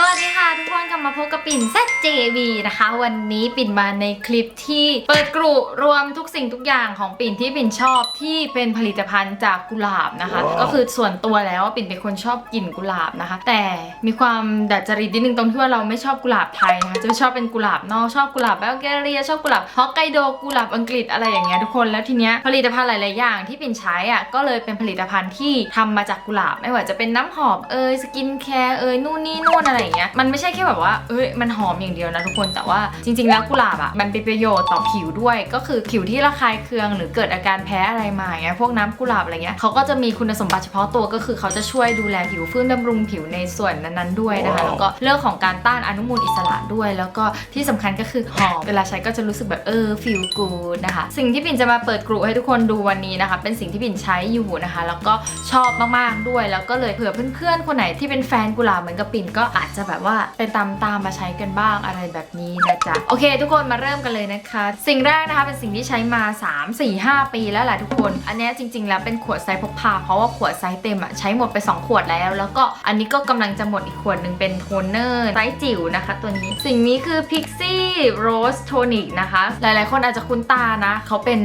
สวัสดี มาพบกับปิ่น ZJB นะคะ วันนี้ปิ่นมาในคลิปที่เปิดกรุรวมทุกสิ่งทุกอย่างของปิ่นที่ปิ่นชอบที่เป็นผลิตภัณฑ์จากกุหลาบนะคะ ก็คือส่วนตัวแล้วปิ่นเป็นคนชอบกลิ่นกุหลาบนะคะ แต่มีความดัดจริตนิดนึงตรงที่ว่าเราไม่ชอบกุหลาบไทยนะคะจะชอบเป็นกุหลาบนอกชอบกุหลาบแบลแกเรียชอบกุหลาบฮอกไกโดกุหลาบอังกฤษอะไรอย่างเงี้ยทุกคนแล้วทีเนี้ยผลิตภัณฑ์หลาย ๆ อย่างที่ปิ่นใช้อะก็เลยเป็นผลิตภัณฑ์ที่ทำมาจากกุหลาบ ไม่ว่าจะเป็นน้ำหอมเอยสกินแคร์เอยนู่นนี่นู่นอะไรอย่างเงี้ยมันไม่ใช่แค่แบบว่าเอ้ยมันหอมอย่างเดียวนะทุกคนแต่ว่าจริง ๆ แล้วกุหลาบอะมันเป็นประโยชน์ต่อผิวด้วย ก็คือผิวที่ระคายเคืองหรือเกิดอาการแพ้อะไรมาอย่างเงี้ยพวกน้ำกุหลาบอะไรเงี้ยเขาก็จะมีคุณสมบัติเฉพาะตัวก็คือเขาจะช่วยดูแลผิวฟื้นบำรุงผิวในส่วนนั้นๆด้วยนะคะแล้วก็เรื่องของการต้านอนุมูลอิสระด้วย แล้วก็ที่สำคัญก็คือหอมเวลาใช้ก็จะรู้สึกแบบเออฟีลกูดนะคะ สิ่งที่ปิ่นจะมาเปิดกรุให้ทุกคนดูวันนี้นะคะ เป็นสิ่งที่ปิ่นใช้อยู่นะคะ แล้วก็ชอบมากๆด้วย แล้วก็เลยเผื่อเพื่อนๆคนไหนที่เป็นแฟนกุหลาบเหมือนกับปิ่นก็อาจจะแบบว่าไปตามตามมาใช้กันบ้างอะไรแบบนี้นะจ๊ะโอเค ทุกคนมาเริ่มกันเลยนะคะ สิ่งแรกนะคะเป็นสิ่งที่ใช้มา 3 4 5 ปีแล้วแหละทุกคน อันนี้จริง ๆ แล้วเป็นขวดไซส์พกพาเพราะว่าขวดไซส์เต็มอะใช้หมดไป 2 ขวดแล้ว แล้วก็อันนี้ก็กำลังจะหมดอีกขวดหนึ่งเป็นโทนเนอร์ไซส์จิ๋วนะคะ ตัวนี้สิ่งนี้คือ Pixie Rose Tonic นะคะ หลายๆ คนอาจจะคุ้นตานะ เขาเป็น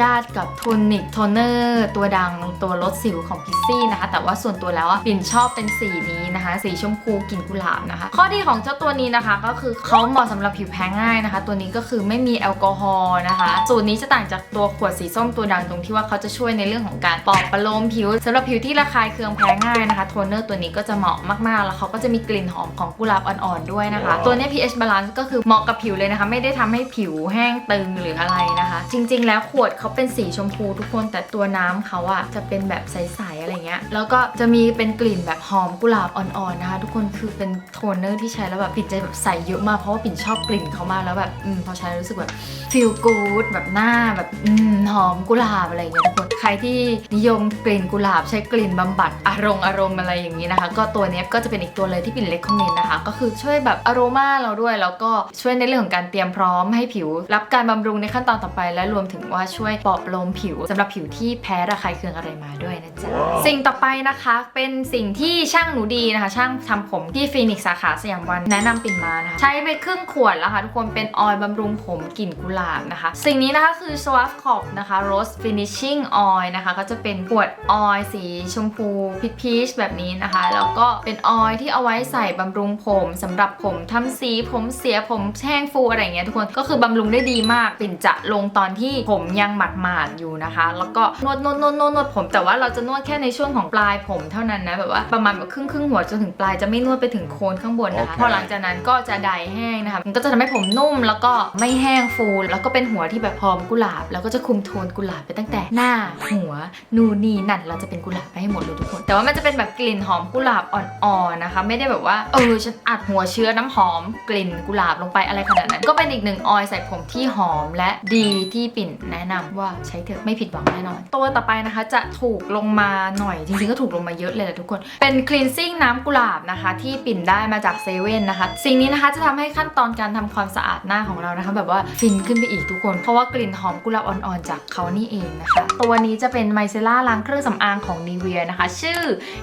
ญาติกับโทนิกโทนเนอร์ตัวดังตัวลดสิวของ Pixie นะคะ แต่ว่าส่วนตัวแล้วอะปิ่นชอบเป็นสีนี้นะคะ สีชมพูกลิ่นกุหลาบนะคะ ข้อดีของจ้าตัวนี้นะคะ ก็คือเขาเหมาะสำหรับผิวแพ้ง่ายนะคะ ตัวนี้ก็คือไม่มีแอลกอฮอล์นะคะ สูตรนี้จะต่างจากตัวขวดสีส้มตัวดังตรงที่ว่าเขาจะช่วยในเรื่องของการปลอบประโลมผิวสำหรับผิวที่ระคายเคืองแพ้ง่ายนะคะโทนเนอร์ตัวนี้ก็จะเหมาะมากๆ แล้วเขาก็จะมีกลิ่นหอมของกุหลาบอ่อนๆด้วยนะคะ ตัวเนี้ย pH balance ก็คือเหมาะกับผิวเลยนะคะ ไม่ได้ทำให้ผิวแห้งตึงหรืออะไรนะคะ จริง ๆ แล้วขวดเขาเป็นสีชมพูทุกคนแต่ตัวน้ำเขาอะจะเป็นแบบใสๆอะไรเงี้ย แล้วก็จะมีเป็นกลิ่นแบบหอมกุหลาบอ่อนๆนะคะ ทุกคนคือเป็นโทนเนอร์ที่ใช้แล้วแบบปิ่นจะแบบใส่เยอะมากเพราะว่าปิ่นชอบกลิ่นเขามากแล้วแบบอืมพอใช้รู้สึกแบบ feel good แบบหน้าแบบอืมหอมกุหลาบอะไรเงี้ยทุกคนใครที่นิยมกลิ่นกุหลาบใช้กลิ่นบำบัดอารมณ์อารมณ์อะไรอย่างนี้นะคะ ก็ตัวนี้ก็จะเป็นอีกตัวเลยที่ปิ่นเล c คอมเมนต์นะคะ ก็คือช่วยแบบอโรมาเราด้วย แล้วก็ช่วยในเรื่องของการเตรียมพร้อมให้ผิว รับการบำรุงในขั้นตอนต่อไปและรวมถึงว่าช่วยปลอบโลมผิวสำหรับผิวที่แพ้ระคายเคืองอะไรมาด้วยนะจ๊ะสิ่งต่อไปนะคะเป็นสิ่งที่ช่างหนูดีนะคะ ช่างทำผมที่ฟีนิกซ์สาขาสยามวันแนะนำปิ่นมานะคะ ใช้ไปครึ่งขวดแล้วค่ะทุกคนเป็นออยล์บำรุงผมกลิ่นกุหลาบนะคะ สิ่งนี้นะคะคือ Swaff Cop นะคะ Rose Finishing Oil นะคะ ก็จะเป็นขวดออยล์สีชมพูพีชพีชแบบนี้นะคะ แล้วก็เป็นออยล์ที่เอาไว้ใส่บำรุงผมสำหรับผมทำสีผมเสียผมแห้งฟูอะไรอย่างเงี้ยทุกคนก็คือบำรุงได้ดีมากปิ่นจะลงตอนที่ผมยังหมาดๆอยู่นะคะ แล้วก็นวดนวดนวดนวดผมแต่ว่าเราจะนวดแค่ในช่วงของปลายผมเท่านั้นนะแบบว่าประมาณแบบครึ่งครึ่งหัวจนถึงปลายจะไม่นวดไปถึงโคนข้างบนนะคะโอเคพอหลังจากนั้นก็จะไดแห้งนะคะมันก็จะทำให้ผมนุ่มแล้วก็ไม่แห้งฟูแล้วก็เป็นหัวที่แบบหอมกุหลาบ แล้วก็จะคุมโทนกุหลาบไปตั้งแต่หน้า หัวนูนนีนั่นเราจะเป็นกุหลาบไปให้หมดเลยทุกคน แต่ว่ามันจะเป็นแบบกลิ่นหอมกุหลาบอ่อนๆนะคะ ไม่ได้แบบว่าเออฉันอัดหัวเชื้อน้ำหอม กลิ่นกุหลาบลงไปอะไรขนาดนั้น ก็เป็นอีกหนึ่งออยล์ใส่ผมที่หอมและดีที่ปิ่นแนะนำว่าใช้เถอะไม่ผิดหวังแน่นอน ตัวต่อไปนะคะจะถูกลงมาหน่อย จริงๆก็ถูกลงมาเยอะเลยแหละทุกคน เป็น cleansing น้ำกุหลาบนะคะ ที่ปิ่นได้มาจากเซเว่นนะคะ สิ่งนี้นะคะจะทำให้ขั้นตอนการทำความสะอาดหน้าของเรานะคะ แบบว่าฟินขึ้นไปอีกทุกคน เพราะว่ากลิ่นหอมกุหลาบอ่อนๆจากเขานี่เองนะคะ ตัวนี้จะเป็นไมเซล่าล้างเครื่องสำอางของ Nivea นะคะ ชื่อ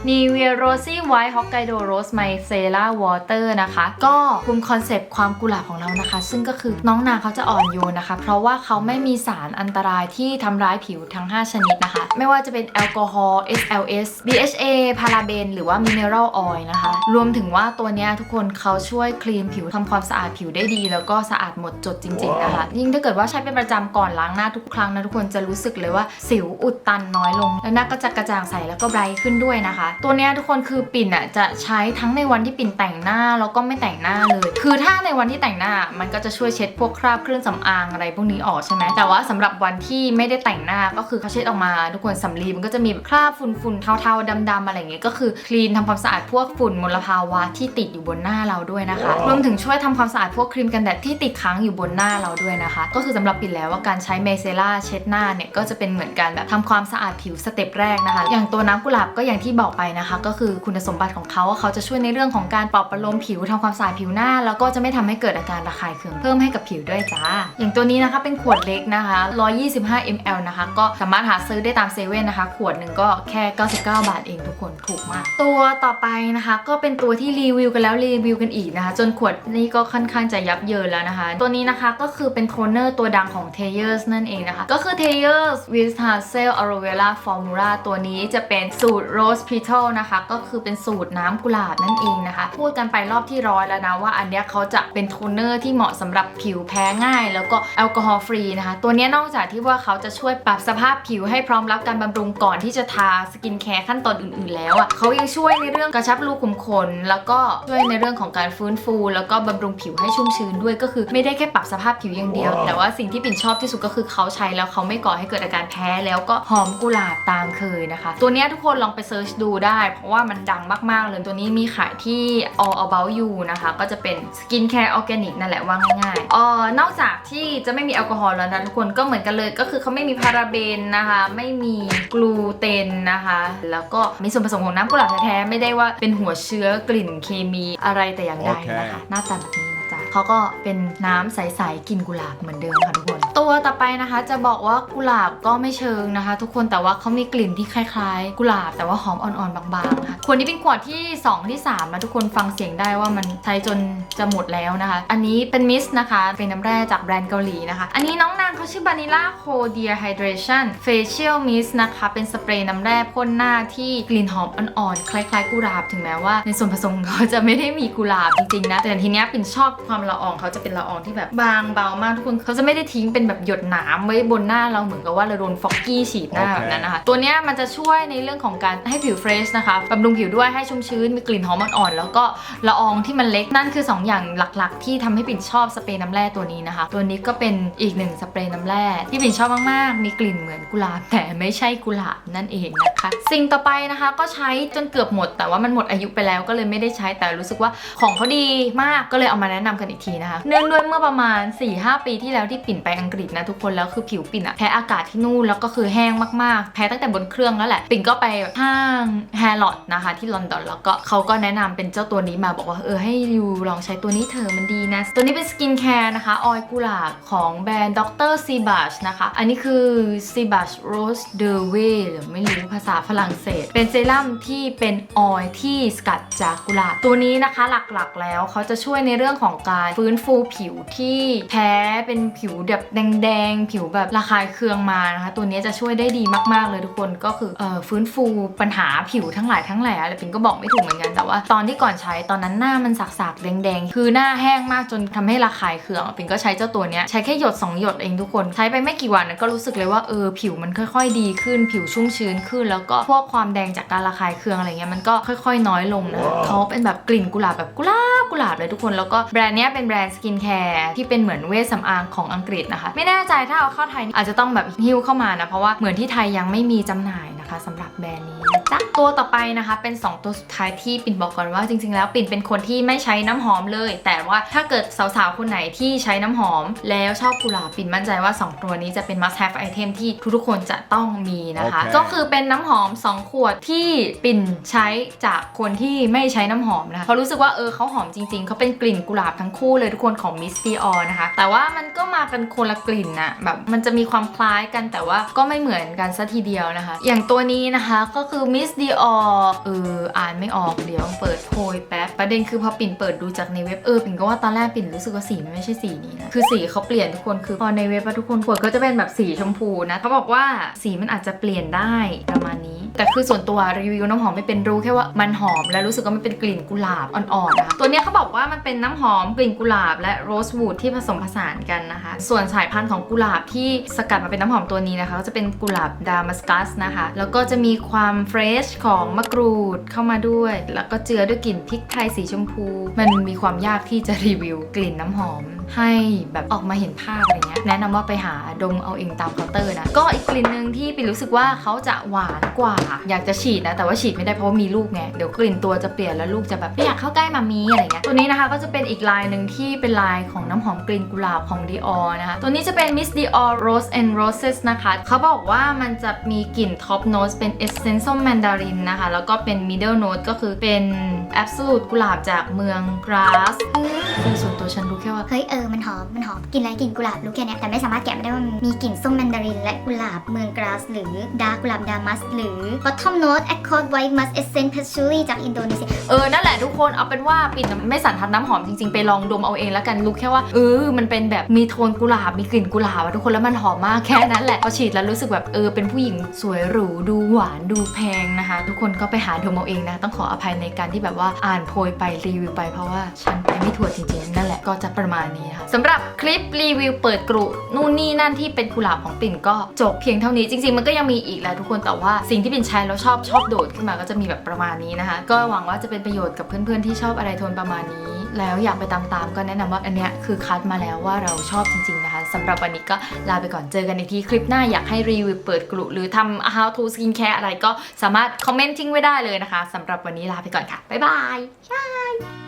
Nivea Rosy White Hokkaido Rose Micellar Water นะคะ ก็คุมคอนเซปต์ความกุหลาบของเรานะคะ ซึ่งก็คือน้องนางเขาจะอ่อนโยนนะคะ เพราะว่าเขาไม่มีสารอันตรายที่ทำร้ายผิวทั้ง 5 ชนิดนะคะ ไม่ว่าจะเป็นแอลกอฮอล์ SLS BHA พาราเบนหรือว่ามิเนอรัลออยล์นะคะ รวมถึงว่าตัวเนี้ยทุกคนเขาช่วยคลีนผิวทำความสะอาดผิวได้ดี แล้วก็สะอาดหมดจดจริง ๆ นะคะ ยิ่งถ้าเกิดว่าใช้เป็นประจำก่อนล้างหน้าทุกครั้งนะทุกคนจะรู้สึกเลยว่าสิวอุดตันน้อยลง แล้วหน้าก็จะกระจ่างใสแล้วก็ไบรท์ขึ้นด้วยนะคะ ตัวเนี้ยทุกคนคือปิ่นอะจะใช้ทั้งในวันที่ปิ่นแต่งหน้าแล้วก็ไม่แต่งหน้าเลย คือถ้าในวันที่แต่งหน้ามันก็จะช่วยเช็ดพวกคราบเครื่องสำอางอะไรพวกนี้ออกใช่ไหมแต่ว่าสำหรับวันที่ไม่ได้แต่งหน้าก็คือเขาเช็ดออกมา ทุกคนสำลีมันก็จะมีคราบฝุ่นๆ เทาๆ ดำๆ อะไรอย่างเงี้ยก็คือคลีนทำความสะอาดพวกฝุ่นมลภาวะที่ติดอยู่บนหน้าเราด้วยนะคะ รวมถึงช่วยทำความสะอาดพวกครีมกันแดดที่ติดค้างอยู่บนหน้าเราด้วยนะคะ ก็คือสำหรับปิ่นแล้วว่าการใช้เมเซล่าเช็ดหน้าเนี่ยก็จะเป็นเหมือนการแบบทำความสะอาดผิวสเต็ปแรกนะคะ อย่างตัวน้ำกุหลาบก็อย่างที่บอกไปนะคะ ก็คือคุณสมบัติของเขาว่าเขาจะช่วยในเรื่องของการปลอบประโลมผิวทำความสะอาดผิวหน้า แล้วก็จะไม่ทำให้เกิดอาการระคายเคืองเพิ่มให้กับผิวด้วยจ้า อย่างตัวนี้นะคะเป็นขวดเล็กนะคะ 125 ml นะคะ ก็สามารถหาซื้อได้ตามเซเว่นนะคะ ขวดหนึ่งก็แค่ค่ 99 บาทเองทุกคนถูกมาก ตัวต่อไปนะคะ ก็เป็นตัวที่รีวิวกันแล้วรีวิวกันอีกนะคะ จนขวดนี้ก็ค่อนข้างจะยับเยินแล้วนะคะ ตัวนี้นะคะก็คือเป็นโทนเนอร์ตัวดังของ t e y e r s นั่นเองนะคะ ก็คือ t e y e r s with Hazel Aloe Vera Formula ตัวนี้จะเป็นสูตร Rose Petal นะคะ ก็คือเป็นสูตรน้ำกุหลาบนั่นเองนะคะ พูดกันไปรอบที่ร้อยแล้วนะว่าอันเนี้ยเขาจะเป็นโทนเนอร์ที่เหมาะสำหรับผิวแพ้ง่าย แล้วก็แอลกอฮอล์ฟรีนะคะ ตัวนี้นอกจากที่ว่าเขาจะช่วยปรับสภาพผิวให้พร้อมรับการบำรุงก่อนที่จะทาสกินแคร์ขั้นตอนอื่นๆ แล้วอะเขายังช่วยในเรื่องกระชับรูขุมขน แล้วก็ช่วยในเรื่องของการฟื้นฟู แล้วก็บำรุงผิวให้ชุ่มชื้นด้วยก็คือไม่ได้แค่ปรับสภาพผิวอย่างเดียว แต่ว่าสิ่งที่ปิ่นชอบที่สุดก็คือเขาใช้แล้วเขาไม่ก่อให้เกิดอาการแพ้แล้วก็หอมกุหลาบตามเคยนะคะ ตัวเนี้ยทุกคนลองไปเซิร์ชดูได้ เพราะว่ามันดังมากๆเลยตัวนี้มีขายที่ All About You นะคะก็จะเป็นสกินแคร์ออร์แกนิกนั่นแหละว่าง่ายๆเอ่อนอกจากที่จะไม่มีแอลกอฮอล์แล้วนะทุกคนก็เหมือนกันเลยก็คือเขาไม่มีพาราเบนนะคะ ไม่มีกลูเตนนะคะ แล้วก็มีส่วนผสมของน้ำกุหลาบแท้ๆไม่ได้ว่าเป็นหัวเชื้อกลิ่นเคมีอะไรแต่อย่างใดนะคะ หน้าตาแบบนี้นะจ๊ะ เขาก็เป็นน้ำใสๆกลิ่นกุหลาบเหมือนเดิมค่ะทุกคน ตัวต่อไปนะคะ จะบอกว่ากุหลาบก็ไม่เชิงนะคะ ทุกคนแต่ว่าเขามีกลิ่นที่คล้ายๆ กุหลาบแต่ว่าหอมอ่อนๆบางๆค่ะขวดนี้เป็นขวดที่ 2 ที่3นะทุกคนฟังเสียงได้ว่ามันใช้จนจะหมดแล้วนะคะ อันนี้เป็นมิสนะคะ เป็นน้ำแร่จากแบรนด์เกาหลีนะคะ อันนี้น้องนางเขาชื่อบานิล่าโคเดียไฮเดรชั่นเฟเชียลมิสนะคะ เป็นสเปรย์น้ำแร่พ่นหน้าที่กลิ่นหอมอ่อนๆคล้ายๆกุหลาบถึงแม้ว่า ในส่วนผสมเขาจะไม่ได้มีกุหลาบจริงๆนะแต่ทีเนี้ยปิ่นชอบความละอองเขาจะเป็นละอองที่แบบบางเบามากทุกคนเขาจะไม่ได้ทิ้งเป็นแบบหยดหนามไว้บนหน้าเราเหมือนกับว่าเราโดนฟอกกี้ฉีดหน้าโอเคแบบนั้นนะคะ ตัวเนี้ยมันจะช่วยในเรื่องของการให้ผิวเฟรชนะคะบำรุงผิวด้วยให้ชุ่มชื้นมีกลิ่นหอมอ่อนๆแล้วก็ละอองที่มันเล็กนั่นคือ 2 อย่างหลักๆ ที่ทำให้ปิ่นชอบสเปรย์น้ำแร่ตัวนี้นะคะ ตัวนี้ก็เป็นอีกหนึ่งสเปรย์น้ำแร่ที่ปิ่นชอบมากๆ มีกลิ่นเหมือนกุหลาบแต่ไม่ใช่กุหลาบนั่นเองนะคะ สิ่งต่อไปนะคะก็ใช้จนเกือบหมด แต่ว่ามันหมดอายุไปแล้วก็เลยไม่ได้ใช้แต่รู้สึกว่าของเขาดีมากก็เลยเอามาแนะนำกันอีกทีนะคะ เนื่องด้วยเมื่อประมาณ 4-5 ปีที่แล้วที่ปิ่นไปอังกฤษนะทุกคนแล้วคือผิวปิ่นอะแพ้อากาศที่นู่นแล้วก็คือแห้งมากๆ แพ้ตั้งแต่บนเครื่องแล้วแหละ ปิ่นก็ไปห้างแฮร์ลอดนะคะ ที่ลอนดอนแล้วก็เขาก็แนะนำเป็นเจ้าตัวนี้มาบอกว่าเออให้ยูลองใช้ตัวนี้เถอมันดีนะ ตัวนี้เป็นสกินแคร์นะคะออยล์กุหลาบของแบรนด์ด็อกเตอร์ซีบัชนะคะ อันนี้คือซีบัชโรสเดเวหรือไม่รู้ภาษาฝรั่งเศส เป็นเซรั่มที่เป็นออยล์ที่สกัดจากกุหลาบตัวนี้นะคะหลักๆแล้วเขาจะช่วยในเรื่องของการฟื้นฟูผิวที่แพ้เป็นผิวแบบแดงๆ ผิวแบบระคายเคืองมานะคะ ตัวนี้จะช่วยได้ดีมากๆเลยทุกคนก็คือเอ่อฟื้นฟูปัญหาผิวทั้งหลายทั้งแหล่อะไรปิงก็บอกไม่ถูกเหมือนกันแต่ว่า ตอนที่ก่อนใช้ตอนนั้นหน้ามันสักๆแดงๆ คือหน้าแห้งมากจนทำให้ระคายเคืองปิงก็ใช้เจ้าตัวเนี้ยใช้แค่หยดสองหยดเองทุกคน ใช้ไปไม่กี่วันนะก็รู้สึกเลยว่าเออผิวมันค่อยๆ ดีขึ้น ผิวชุ่มชื้นขึ้น แล้วก็พวกความแดงจากการระคายเคืองอะไรเงี้ยมันก็ค่อย ๆ น้อยลงนะเขาเป็นแบบกลิ่นกุหลาบแบบกุหลาบกุหลาบเลยทุกคนแล้วก็แบรนด์เนี้ยเป็นแบรนด์สกินแคร์ที่เป็นเหมือนเวชสำอางของอังกฤษนะคะ ไม่แน่ใจถ้าเอาเข้าไทยอาจจะต้องแบบฮิ้วเข้ามานะ เพราะว่าเหมือนที่ไทยยังไม่มีจำหน่ายนะคะสำหรับแบรนด์นี้จ๊ะตัวต่อไปนะคะ เป็น 2 ตัวสุดท้ายที่ปิ่นบอกก่อนว่าจริง ๆ แล้วปิ่นเป็นคนที่ไม่ใช้น้ำหอมเลย แต่ว่าถ้าเกิดสาวๆ คนไหนที่ใช้น้ำหอม แล้วชอบกุหลาบปิ่นมั่นใจว่า 2 ตัวนี้จะเป็น must have item ที่ทุกๆคนจะต้องมีนะคะโอเคก็คือเป็นน้ำหอม 2 ขวดที่ปิ่นใช้จากคนที่ไม่ใช้น้ำหอมนะคะเพราะรู้สึกว่าเออเขาหอมจริงๆเขาเป็นกลิ่นกุหลาบทั้งคู่เลยทุกคนของ Miss Dior นะคะ แต่ว่ามันก็มากันคนละกลิ่นนะแบบมันจะมีความคล้ายกันแต่ว่าก็ไม่เหมือนกันซะทีเดียวนะคะ อย่างตัวนี้นะคะก็คือ Miss Dior เออ อ่านไม่ออกเดี๋ยวเปิดโพยแป๊บ ประเด็นคือพอปิ่นเปิดดูจากในเว็บเออปิ่นก็ว่าตอนแรกปิ่นรู้สึกว่าสีมันไม่ใช่สีนี้นะ คือสีเขาเปลี่ยนทุกคนคือพอในเว็บทุกคนขวดก็จะเป็นแบบสีชมพูนะเขาบอกว่าสีมันอาจจะเปลี่ยนได้ประมาณนี้ แต่คือส่วนตัวรีวิวน้ำหอมไม่เป็นรู้แค่ว่ามันหอมและรู้สึกว่ามันเป็นกลิ่นกุหลาบอ่อนๆนะคะตัวเนี้ยเขาบอกว่ามันเป็นน้ำหอมกลิ่นกุหลาบและโรสวูดที่ผสมผสานกันนะคะ ส่วนสายพันธุ์ของกุหลาบที่สกัดมาเป็นน้ำหอมตัวนี้นะคะก็จะเป็นกุหลาบดามัสกัสนะคะ แล้วก็จะมีความเฟรชของมะกรูดเข้ามาด้วย แล้วก็เจือด้วยกลิ่นพริกไทยสีชมพู มันมีความยากที่จะรีวิวกลิ่นน้ำหอม ให้แบบออกมาเห็นภาพอะไรเงี้ยแนะนำว่าไปหาดมเอาเองตามเคาน์เตอร์นะ ก็อีกกลิ่นหนึ่งที่ปินรู้สึกว่าเขาจะหวานกว่า อยากจะฉีดนะ แต่ว่าฉีดไม่ได้เพราะว่ามีลูกไงเดี๋ยวกลิ่นตัวจะเปลี่ยนแล้วลูกจะแบบไม่อยากเข้าใกล้มามีอะไรเงี้ยตัวนี้นะคะก็จะเป็นอีกลายหนึ่งที่เป็นลายของน้ำหอมกลิ่นกุหลาบของ Dior นะคะตัวนี้จะเป็น Miss Dior Rose and Roses นะคะเขาบอกว่ามันจะมีกลิ่น Top Notes เป็น Essence of Mandarin นะคะ แล้วก็เป็น Middle Note ก็คือเป็น Absolute กุหลาบจากเมือง Grass เฮ้ยคือส่วนตัวฉันรู้แค่ว่า เฮ้ย เอออมันหอมมันหอมกินอะไรกลิ่นกุหลาบรู้แค่นี้แต่ไม่สามารถแกะไม่ได้ว่ามันมีกลิ่นส้มแมนดาริน และกุหลาบเมืองกราส หรือดาร์กุหลาบดามัส หรือ bottom note accord white musk essence patchouli จากอินโดนีเซียเออ นั่นแหละทุกคนเอาเป็นว่าปิ่นไม่สันทัดน้ำหอมจริงๆ ไปลองดมเอาเองแล้วกันรู้แค่ว่าเออมันเป็นแบบมีโทนกุหลาบมีกลิ่นกุหลาบอะทุกคนแล้วมันหอมมากแค่นั้นแหละพอฉีดแล้วรู้สึกแบบเออเป็นผู้หญิงสวยหรูดูหวานดูแพงนะคะ ทุกคนก็ไปหาดมเอาเองนะต้องขออภัยในการที่แบบว่าอ่านโพยไปรีวิวไปเพราะว่าฉันไปไม่ถูกจริงๆนั่นแหละก็จะประมาณนี้นะคะสำหรับคลิปรีวิวเปิดกรุนู่นนี่นั่นที่เป็นกุหลาบของปิ่นก็จบเพียงเท่านี้จริง ๆ มันก็ยังมีอีกแหละทุกคนแต่ว่าสิ่งที่ปิ่นใช้แล้วชอบชอบโดดขึ้นมาก็จะมีแบบประมาณนี้นะคะ ก็หวังว่าจะเป็นประโยชน์กับเพื่อนๆที่ชอบอะไรโทนประมาณนี้แล้วอยากไปตามๆก็แนะนำว่าอันเนี้ยคือคัดมาแล้วว่าเราชอบจริง ๆนะคะสำหรับวันนี้ก็ลาไปก่อนเจอกันในที่คลิปหน้าอยากให้รีวิวเปิดกรุหรือทำ how to skin care อะไรก็สามารถคอมเมนต์ทิ้งไว้ได้เลยนะคะสำหรับวันนี้ลาไปก่อนค่ะ บ๊ายบาย